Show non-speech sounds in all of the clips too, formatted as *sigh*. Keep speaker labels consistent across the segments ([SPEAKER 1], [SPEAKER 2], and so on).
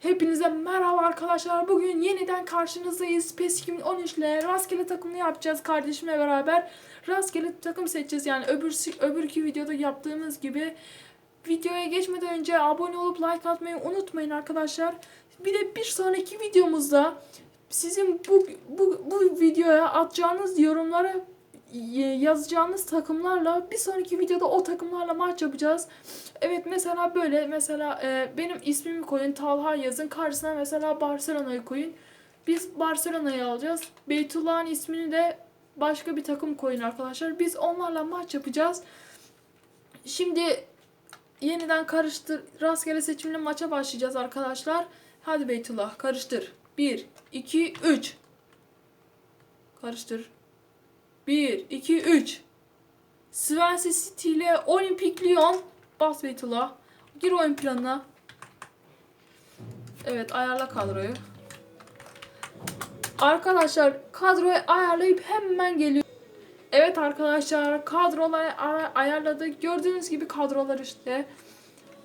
[SPEAKER 1] Hepinize merhaba arkadaşlar. Bugün yeniden karşınızdayız. PES 2013 ile rastgele takımını yapacağız kardeşimle beraber. Rastgele takım seçeceğiz. Yani öbür öbürki videoda yaptığımız gibi. Videoya geçmeden önce abone olup like atmayı unutmayın arkadaşlar. Bir de bir sonraki videomuzda sizin bu bu, bu videoya atacağınız yorumları yazacağınız takımlarla bir sonraki videoda o takımlarla maç yapacağız. Evet mesela böyle mesela e, benim ismimi koyun Talha yazın karşısına mesela Barcelona'yı koyun. Biz Barcelona'yı alacağız. Beytullah'ın ismini de başka bir takım koyun arkadaşlar. Biz onlarla maç yapacağız. Şimdi yeniden karıştır rastgele seçimli maça başlayacağız arkadaşlar. Hadi Beytullah karıştır. 1 2 3 Karıştır. 1 2 3 Swansea City ile Olimpik Lyon Bas Beytullah. Gir oyun planına. Evet ayarla kadroyu. Arkadaşlar kadroyu ayarlayıp hemen geliyor. Evet arkadaşlar kadroları ayarladık. Gördüğünüz gibi kadrolar işte.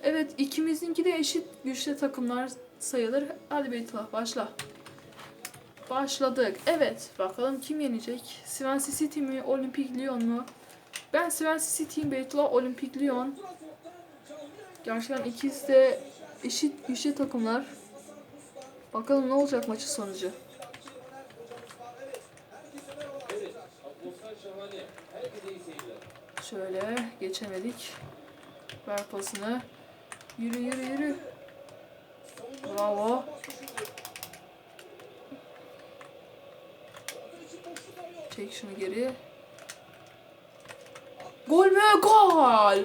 [SPEAKER 1] Evet ikimizinki de eşit güçlü takımlar sayılır. Hadi Beytullah başla. Başladık. Evet bakalım kim yenecek? Swansea City mi? Olimpik Lyon mu? Ben Swansea City'yim Beytullah Olimpik Lyon. Gerçekten ikisi de eşit güçlü takımlar. Bakalım ne olacak maçın sonucu. Şöyle geçemedik. Ver pasını. Yürü yürü yürü. Bravo. Çek şunu geri. Gol mü? Gol!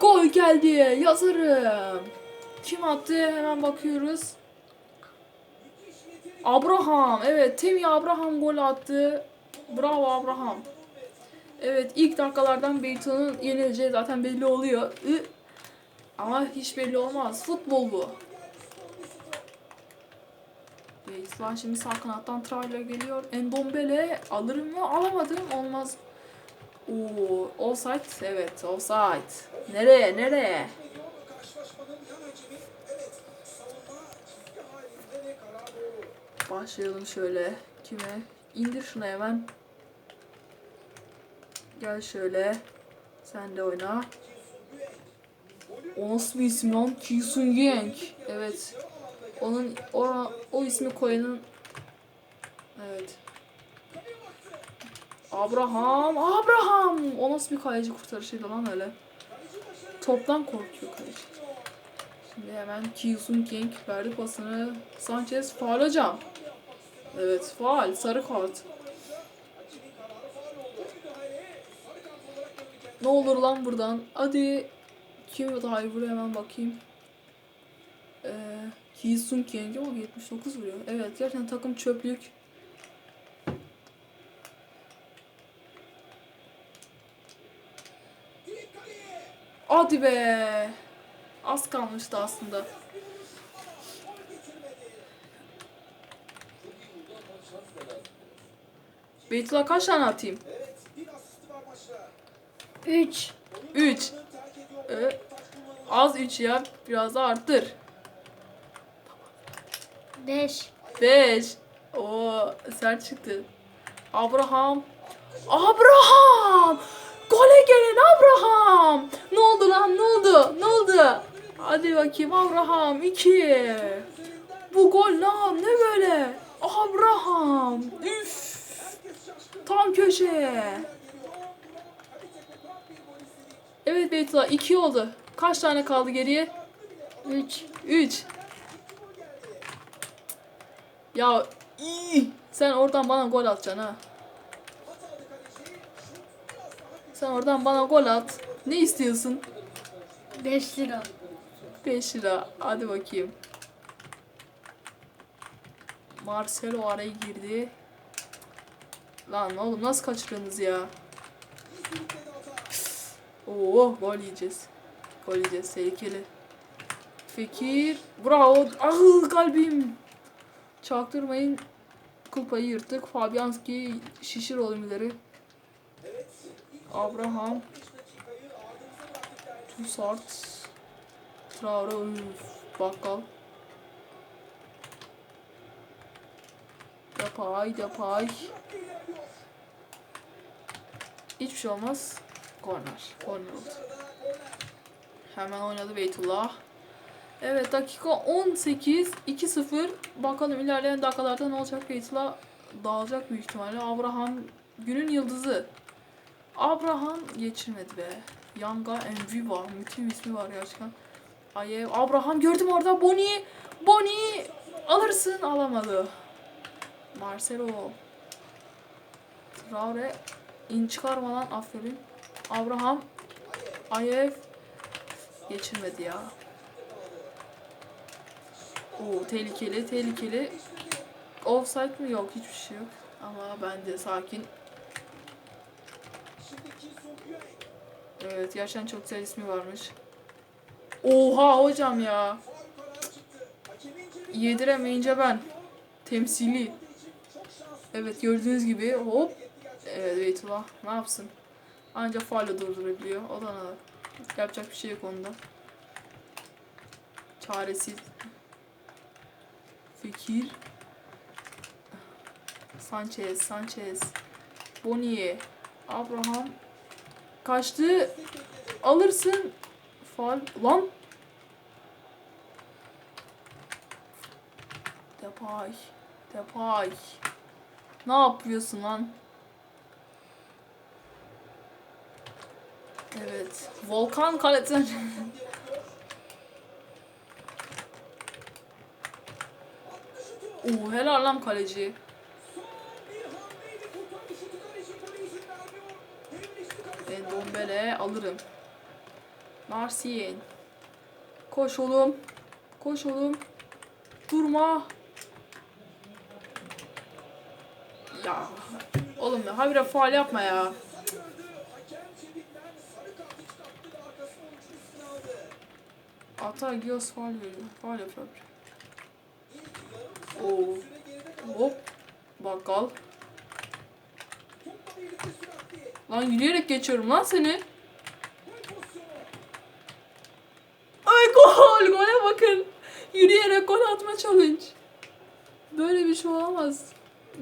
[SPEAKER 1] Gol geldi. Yazarım. Kim attı? Hemen bakıyoruz. Abraham. Evet, Temi Abraham gol attı. Bravo Abraham. Evet, ilk dakikalardan Beyton'un yenileceği zaten belli oluyor. Ama hiç belli olmaz. Futbol bu. Beytlan şimdi sağ kanattan trailer geliyor. Endombele alırım mı? Alamadım. Olmaz. Oo, offside. Evet, offside. Nereye? Nereye? Başlayalım şöyle. Kime? İndir şunu hemen. Gel şöyle. Sen de oyna. O nasıl bir isim lan? Ki Sun Yang. Evet. Onun o, o ismi koyanın Evet. Abraham, Abraham. O nasıl bir kaleci kurtarışıydı lan öyle. Toptan korkuyor kaleci. Şimdi hemen Kyusun King verdi pasını. Sanchez faal hocam. Evet faal sarı kart. Ne olur lan buradan. Hadi. Kim iyi vuruyor hemen bakayım. Ee, Kyusun King ama 79 vuruyor. Evet gerçekten takım çöplük. Hadi be. Az kalmıştı aslında. Beytullah kaç tane atayım?
[SPEAKER 2] 3
[SPEAKER 1] 3. az 3 ya. Biraz da arttır.
[SPEAKER 2] 5
[SPEAKER 1] 5. Oo sert çıktı. Abraham. Abraham! Gole gelin Abraham! Ne oldu lan? Ne oldu? Ne oldu? Hadi bakayım Abraham 2. Bu gol lan ne böyle? Abraham! Üf! Tam köşeye. Evet Beytullah 2 oldu. Kaç tane kaldı geriye?
[SPEAKER 2] 3
[SPEAKER 1] 3. Ya iyi. Sen oradan bana gol atacaksın ha. Sen oradan bana gol at. Ne istiyorsun?
[SPEAKER 2] 5 lira
[SPEAKER 1] 5 lira. Hadi bakayım. Marcelo araya girdi. Lan oğlum nasıl kaçırıyorsunuz ya? Oo gol yiyeceğiz. Gol yiyeceğiz tehlikeli. Fekir. Bravo. Ah kalbim. Çaktırmayın kupayı yırttık. Fabianski şişir oğlum. Abraham. Tusart. Traore. Üf, bakkal. Depay. Depay. Hiçbir şey olmaz. Korner. Korner oldu. Hemen oynadı Beytullah. Evet dakika 18 2-0. Bakalım ilerleyen dakikalarda ne olacak Beytullah dağılacak büyük ihtimalle. Abraham günün yıldızı. Abraham geçirmedi be. Yanga MV var. Müthiş ismi var gerçekten. Ayev. Abraham gördüm orada. Boni. Boni. Alırsın. Alamadı. Marcelo. Traore. İn çıkarmadan aferin. Abraham. Ayev. Geçirmedi ya. Oo tehlikeli tehlikeli. Offside mi? Yok hiçbir şey yok. Ama ben de sakin. Evet gerçekten çok güzel ismi varmış. Oha hocam ya. Yediremeyince ben. Temsili. Evet gördüğünüz gibi hop. Evet Beytullah ne yapsın? Ancak faulle durdurabiliyor. O da ne? Yapacak bir şey yok onda. Çaresiz. Fikir. Sanchez, Sanchez. Boniye. Abraham. Kaçtı. Alırsın. Faal. Lan. Depay. Depay. Ne yapıyorsun lan? Evet. Volkan kaleten. *laughs* Oo helal lan kaleci. Endombele alırım. Marcien. Koş oğlum. Koş oğlum. Durma. Ya. Oğlum ya habire faal yapma ya. Ata Gios faal veriyor. Faal yapıyor. Oo. Hop. Bakkal. Lan yürüyerek geçiyorum lan seni. Ay gol! Gole bakın. Yürüyerek gol atma challenge. Böyle bir şey olamaz.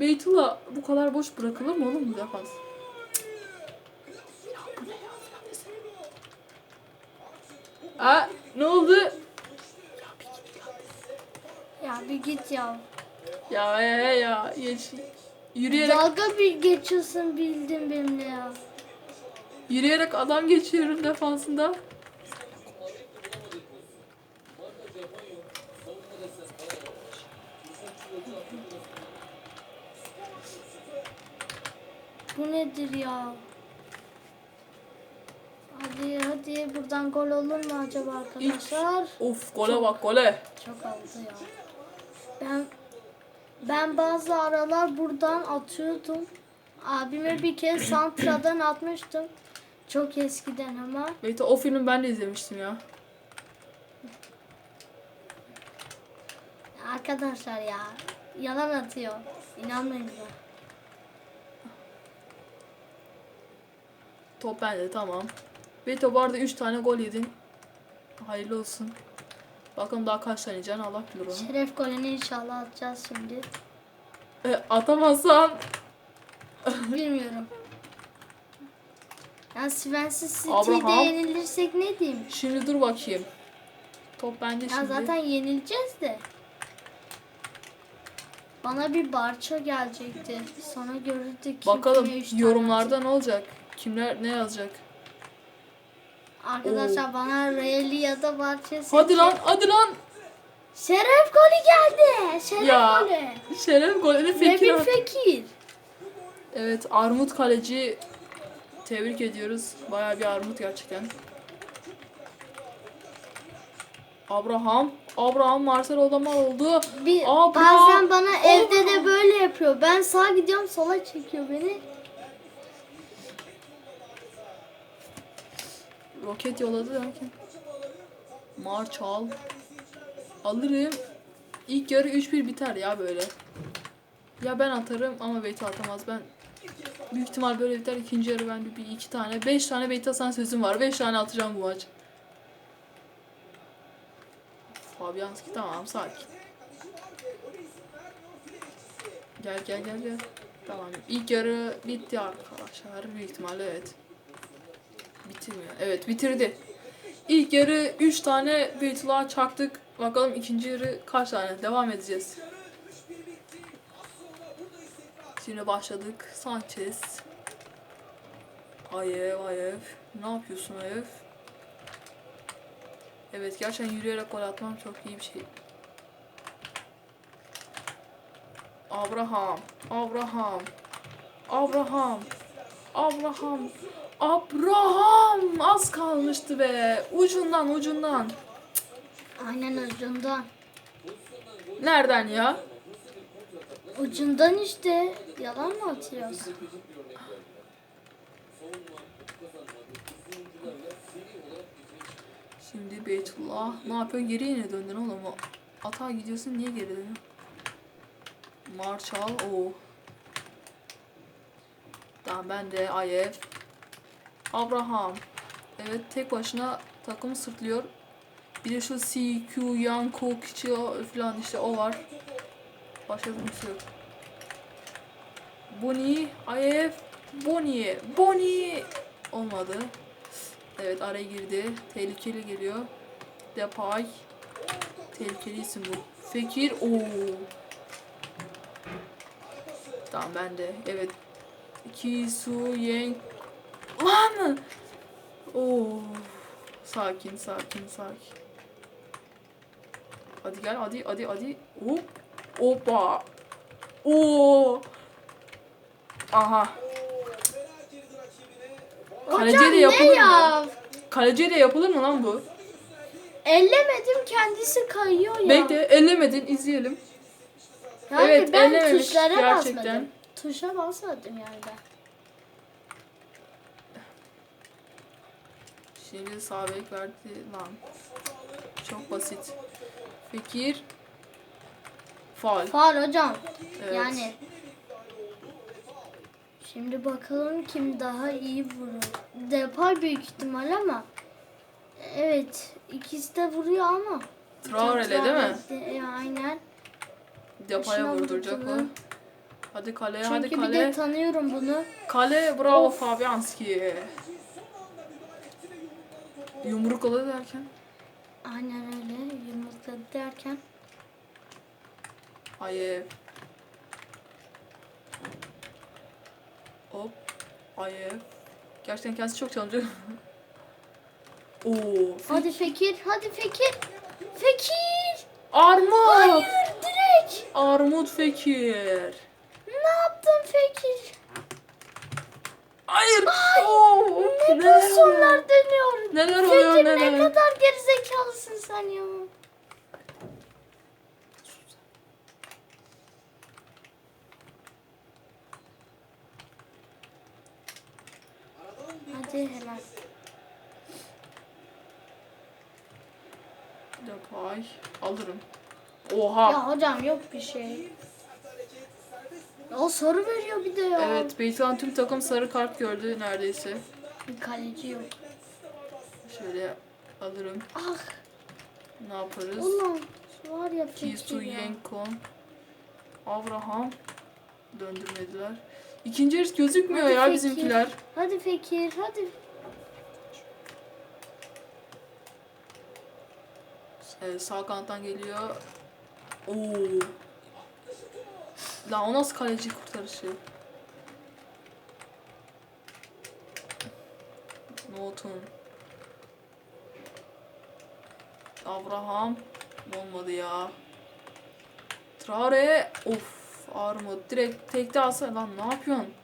[SPEAKER 1] Beytullah bu kadar boş bırakılır mı oğlum bu defans? Ya bu ne ya falan desene. Ha ne oldu?
[SPEAKER 2] Ya bir git ya.
[SPEAKER 1] Ya ya ya geç. Yürüyerek
[SPEAKER 2] Dalga bir geçiyorsun bildim benimle ya.
[SPEAKER 1] yürüyerek adam geçiyorum defansında.
[SPEAKER 2] Bu nedir ya? Hadi hadi buradan gol olur mu acaba arkadaşlar?
[SPEAKER 1] Of gole bak gole.
[SPEAKER 2] Çok oldu ya. Ben ben bazı aralar buradan atıyordum. Abime bir kez santradan atmıştım. Çok eskiden ama.
[SPEAKER 1] Beyta o filmi ben de izlemiştim ya.
[SPEAKER 2] Arkadaşlar ya yalan atıyor. İnanmayın buna.
[SPEAKER 1] Top bende tamam. Beyta bu arada 3 tane gol yedin. Hayırlı olsun. Bakalım daha kaç tane yiyeceksin Allah bilir onu.
[SPEAKER 2] Şeref golünü inşallah atacağız şimdi.
[SPEAKER 1] E, atamazsan
[SPEAKER 2] Bilmiyorum. Ya Swansea City'de
[SPEAKER 1] Abraham.
[SPEAKER 2] yenilirsek ne diyeyim?
[SPEAKER 1] şimdi dur bakayım. Top bende
[SPEAKER 2] Ya
[SPEAKER 1] şimdi.
[SPEAKER 2] zaten yenileceğiz de. Bana bir barça gelecekti. Sonra görürdük.
[SPEAKER 1] Bakalım
[SPEAKER 2] kime üç tane
[SPEAKER 1] yorumlarda ne olacak? Kimler ne yazacak?
[SPEAKER 2] Arkadaşlar bana Real'i ya da barça seçin.
[SPEAKER 1] Hadi lan hadi lan.
[SPEAKER 2] Şeref golü geldi. Şeref
[SPEAKER 1] Ya.
[SPEAKER 2] golü.
[SPEAKER 1] Şeref golünü
[SPEAKER 2] Ve
[SPEAKER 1] Fekir.
[SPEAKER 2] bir Fekir.
[SPEAKER 1] Evet Armut kaleci tebrik ediyoruz. Bayağı bir armut gerçekten. Abraham. Abraham Marcelo'da mal oldu.
[SPEAKER 2] Bir,
[SPEAKER 1] Abraham.
[SPEAKER 2] bazen bana evde de böyle yapıyor. Ben sağa gidiyorum sola çekiyor beni.
[SPEAKER 1] Roket yolladı derken. Marçal. Alırım. İlk yarı 3-1 biter ya böyle. Ya ben atarım ama Beyti atamaz. Ben büyük ihtimal böyle biter. İkinci yarı ben bir, iki tane, beş tane Beyti Hasan sözüm var. Beş tane atacağım bu maç. Fabianski tamam sakin. Gel gel gel gel. Tamam. İlk yarı bitti arkadaşlar. Büyük ihtimalle evet. Bitirmiyor. Evet bitirdi. İlk yarı 3 tane Beytullah çaktık. Bakalım ikinci yarı kaç tane? Devam edeceğiz. Şimdi başladık. Sanchez. Ayev, Ayev. Ne yapıyorsun Ayev? Evet gerçekten yürüyerek gol atmam çok iyi bir şey. Abraham, Abraham, Abraham, Abraham, Abraham az kalmıştı be. Ucundan ucundan.
[SPEAKER 2] Aynen ucundan.
[SPEAKER 1] Nereden ya?
[SPEAKER 2] Ucundan işte. Yalan mı atıyorsun?
[SPEAKER 1] Şimdi Beytullah ne yapıyor? Geriye yine döndün oğlum. O Atağa gidiyorsun niye geri dönüyorsun? Marshall o. Tamam ben de Ayev. Abraham. Evet tek başına takımı sırtlıyor. Bir de şu CQ, Yanko, Kichio falan işte o var. Başka kimse yok. Boni, Ayev, Boni, Boni. Olmadı. Evet araya girdi. Tehlikeli geliyor. Depay. Tehlikeli isim bu. Fekir. Oo. Tamam ben de. Evet. Ki Su Yeng. Lan! Oo. Sakin sakin sakin. Hadi gel hadi hadi hadi. Hop. Hoppa. Oo. Aha. Kaleciye de yapılır mı? Kaleciye de yapılır mı lan bu?
[SPEAKER 2] Ellemedim kendisi kayıyor ya.
[SPEAKER 1] Bekle ellemedin izleyelim.
[SPEAKER 2] Yani
[SPEAKER 1] Evet,
[SPEAKER 2] ben
[SPEAKER 1] ellememiş
[SPEAKER 2] tuşlara
[SPEAKER 1] gerçekten.
[SPEAKER 2] basmadım. Tuşa basmadım yani ben.
[SPEAKER 1] Şimdi sağ bek verdi lan. Çok basit. Fikir. Faul.
[SPEAKER 2] Faul hocam.
[SPEAKER 1] Evet.
[SPEAKER 2] Yani. Şimdi bakalım kim daha iyi vurur. Depay büyük ihtimal ama. Evet. ikisi de vuruyor ama.
[SPEAKER 1] Traore'le değil mi?
[SPEAKER 2] Traore'de, e, aynen.
[SPEAKER 1] Depaya vurduracak o. Hadi kaleye
[SPEAKER 2] Çünkü
[SPEAKER 1] hadi
[SPEAKER 2] bir
[SPEAKER 1] kale.
[SPEAKER 2] de tanıyorum bunu.
[SPEAKER 1] Kale bravo
[SPEAKER 2] Of.
[SPEAKER 1] Fabianski. Yumruk alı derken.
[SPEAKER 2] Aynen öyle. Yumurta derken.
[SPEAKER 1] Ayev. Hop. Ayev. Gerçekten kendisi çok çalışıyor. *laughs* Oo.
[SPEAKER 2] Hadi Fekir. Hadi Fekir. Fekir.
[SPEAKER 1] Armut.
[SPEAKER 2] Hayır direkt.
[SPEAKER 1] Armut Fekir.
[SPEAKER 2] Ne yaptın Fekir?
[SPEAKER 1] Hayır. Oo,
[SPEAKER 2] Ne pozisyonlar dönüyor.
[SPEAKER 1] Neler oluyor
[SPEAKER 2] ne
[SPEAKER 1] neler?
[SPEAKER 2] kadar gerizekalısın sen ya. Hadi helal.
[SPEAKER 1] Depay. Alırım. Oha.
[SPEAKER 2] Ya hocam yok bir şey. O sarı veriyor bir de ya.
[SPEAKER 1] Evet, Beytuhan tüm takım sarı kart gördü neredeyse.
[SPEAKER 2] Kaleci yok.
[SPEAKER 1] Şöyle alırım.
[SPEAKER 2] Ah
[SPEAKER 1] Ne yaparız?
[SPEAKER 2] ulan var ya
[SPEAKER 1] Kisu. Yenkon. Abraham. Döndürmediler. İkinci yarı gözükmüyor
[SPEAKER 2] Hadi
[SPEAKER 1] ya
[SPEAKER 2] Fekir.
[SPEAKER 1] bizimkiler.
[SPEAKER 2] Hadi Fekir hadi.
[SPEAKER 1] Evet, sağ kanattan geliyor. Oo. Lan o nasıl kaleci kurtarışı? Norton. Abraham. Olmadı ya. Traore. Of. Armut. Direkt tekte alsa. Lan ne yapıyorsun?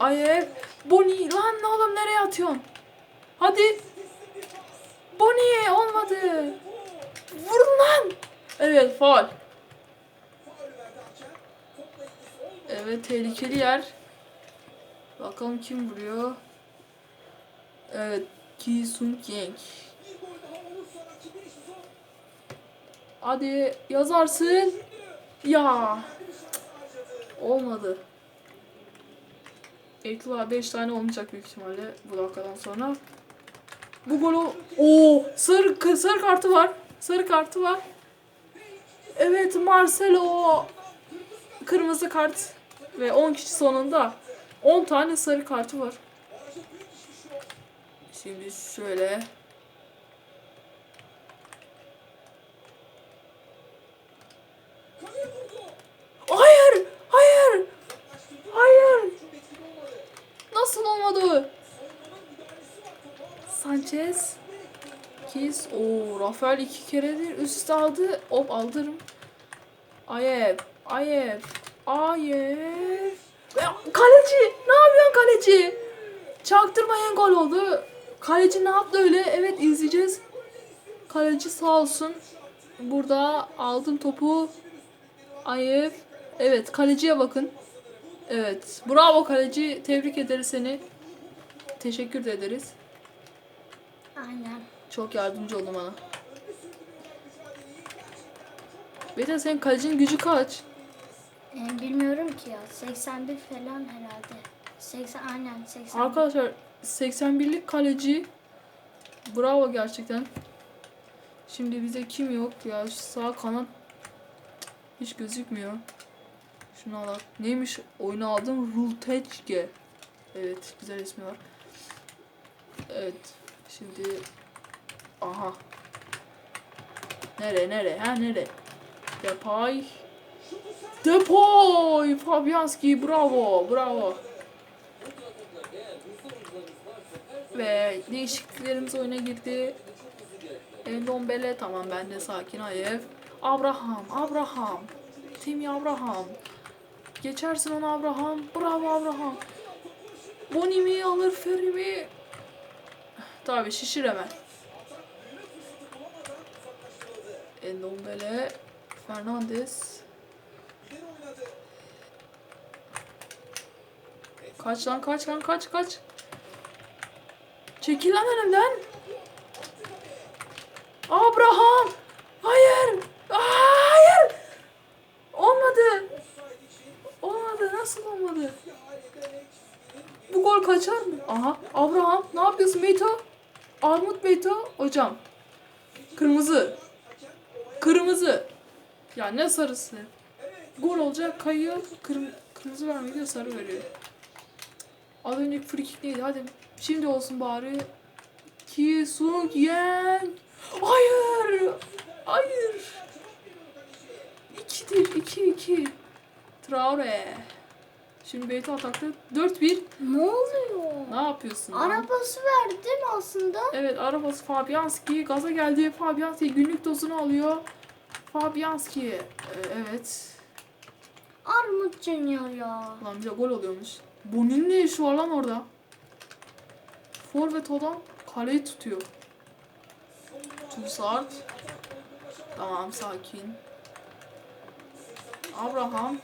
[SPEAKER 1] Ayev. Boni. Lan ne oğlum nereye atıyorsun? Hadi. Boni olmadı. Vurun lan. Evet faul. Evet tehlikeli yer. Bakalım kim vuruyor. Evet Ki Sung Yang. Hadi yazarsın. Ya. Cık, Olmadı. Eytullah 5 tane olmayacak büyük ihtimalle bu dakikadan sonra. Bu golü o sarı sarı kartı var. Sarı kartı var. Evet Marcelo kırmızı kart ve 10 kişi sonunda 10 tane sarı kartı var. Şimdi şöyle Hayır! Hayır! Hayır! Nasıl olmadı? Sanchez Kiz. o Rafael iki keredir üst aldı. Hop aldırım. Ayev. Ayev. Ayev. Ya, Kaleci. Ne yapıyorsun kaleci? Çaktırmayan gol oldu. Kaleci ne yaptı öyle? Evet izleyeceğiz. Kaleci sağ olsun. Burada aldım topu. Ayev. Evet kaleciye bakın. Evet. Bravo kaleci. Tebrik ederiz seni. Teşekkür de ederiz.
[SPEAKER 2] Aynen.
[SPEAKER 1] Çok yardımcı oldun bana. Beta senin kalecinin gücü kaç?
[SPEAKER 2] Ee, bilmiyorum ki ya. 81 falan herhalde. 80 aynen 80.
[SPEAKER 1] Arkadaşlar 81'lik kaleci. Bravo gerçekten. Şimdi bize kim yok ya? Şu sağ kanat hiç gözükmüyor. Şunu al. Neymiş? Oyunu aldım. Rulteçge. Evet, güzel ismi var. Evet. Şimdi aha. Nere nere? Ha nere? Depay. Depay! Fabianski bravo, bravo. Ve değişikliklerimiz oyuna girdi. Endombele tamam ben de sakin Ayev. Abraham, Abraham. Timi Abraham. Geçersin onu Abraham. Bravo Abraham. Boni mi alır Ferri mi? Tabi şişir hemen. Endombele. Fernandez. Kaç lan kaç lan kaç kaç. Çekil lan önümden. Abraham. Hayır. Hayır. Olmadı. Olmadı. Nasıl olmadı? Bu gol kaçar mı? Aha. Abraham. Ne yapıyorsun Beyto? Armut Beyto. Hocam. Kırmızı. Kırmızı. Ya ne sarısı? Gol olacak kayıyor. Kırm kırmızı vermiyor sarı veriyor. Az önceki free kick neydi? Hadi şimdi olsun bari. Ki Sung Yen. Hayır. Hayır. İkidir. iki iki. Traore. Şimdi Beyto atakta. 4-1.
[SPEAKER 2] Ne oluyor?
[SPEAKER 1] Ne yapıyorsun? lan?
[SPEAKER 2] Arabası verdim aslında.
[SPEAKER 1] Evet arabası Fabianski. Gaza geldi. Fabianski günlük dozunu alıyor. Fabianski. Ee, evet.
[SPEAKER 2] Armut Junior ya.
[SPEAKER 1] Lan bir de gol oluyormuş. Boni'nin ne işi var lan orada? Forvet olan kaleyi tutuyor. Tussart. Tamam sakin. Abraham.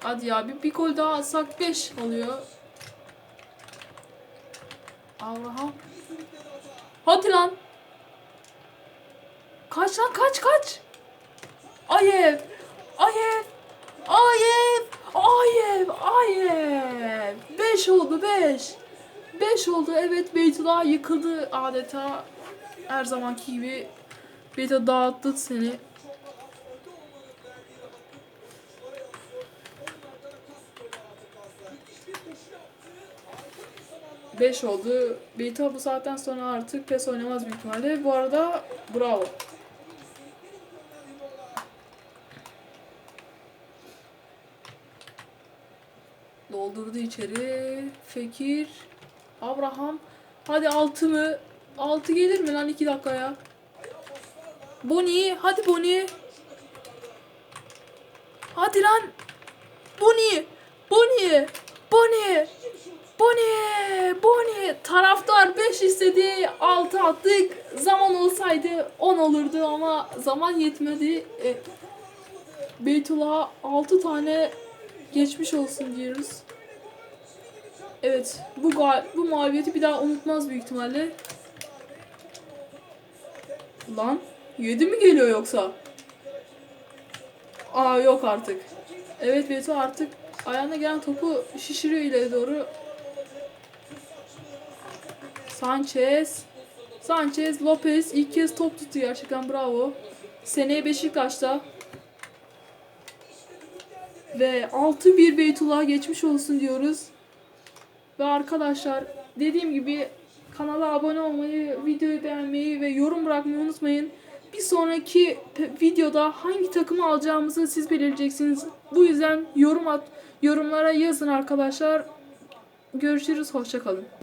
[SPEAKER 1] Hadi ya bir, bir gol daha atsak 5 oluyor. Abraham. Hadi lan. Kaç lan kaç kaç. Ayev. Ayev. Ayev. Ayev. Ayev. 5 oldu 5. 5 oldu evet Beytullah yıkıldı adeta. Her zamanki gibi Beytullah dağıttı seni. Beş oldu. Beyta bu saatten sonra artık pes oynamaz büyük ihtimalle. Bu arada bravo. Doldurdu içeri. Fekir. Abraham. Hadi altı mı? Altı gelir mi lan iki dakikaya? Boni. Hadi Boni. Hadi lan. Boni. Boni. Boni. Boni. Boni. Taraftar 5 istedi. 6 attık. Zaman olsaydı 10 olurdu ama zaman yetmedi. E, Beytullah 6 tane geçmiş olsun diyoruz. Evet, bu bu mağlubiyeti bir daha unutmaz büyük ihtimalle. Lan, 7 mi geliyor yoksa? Aa yok artık. Evet Beto artık ayağına gelen topu şişiriyor ileri doğru. Sanchez. Sanchez, Lopez ilk kez top tutuyor gerçekten bravo. Seneye Beşiktaş'ta. Ve 6-1 Beytullah geçmiş olsun diyoruz. Ve arkadaşlar dediğim gibi kanala abone olmayı, videoyu beğenmeyi ve yorum bırakmayı unutmayın. Bir sonraki videoda hangi takımı alacağımızı siz belirleyeceksiniz. Bu yüzden yorum at, yorumlara yazın arkadaşlar. Görüşürüz, hoşça kalın.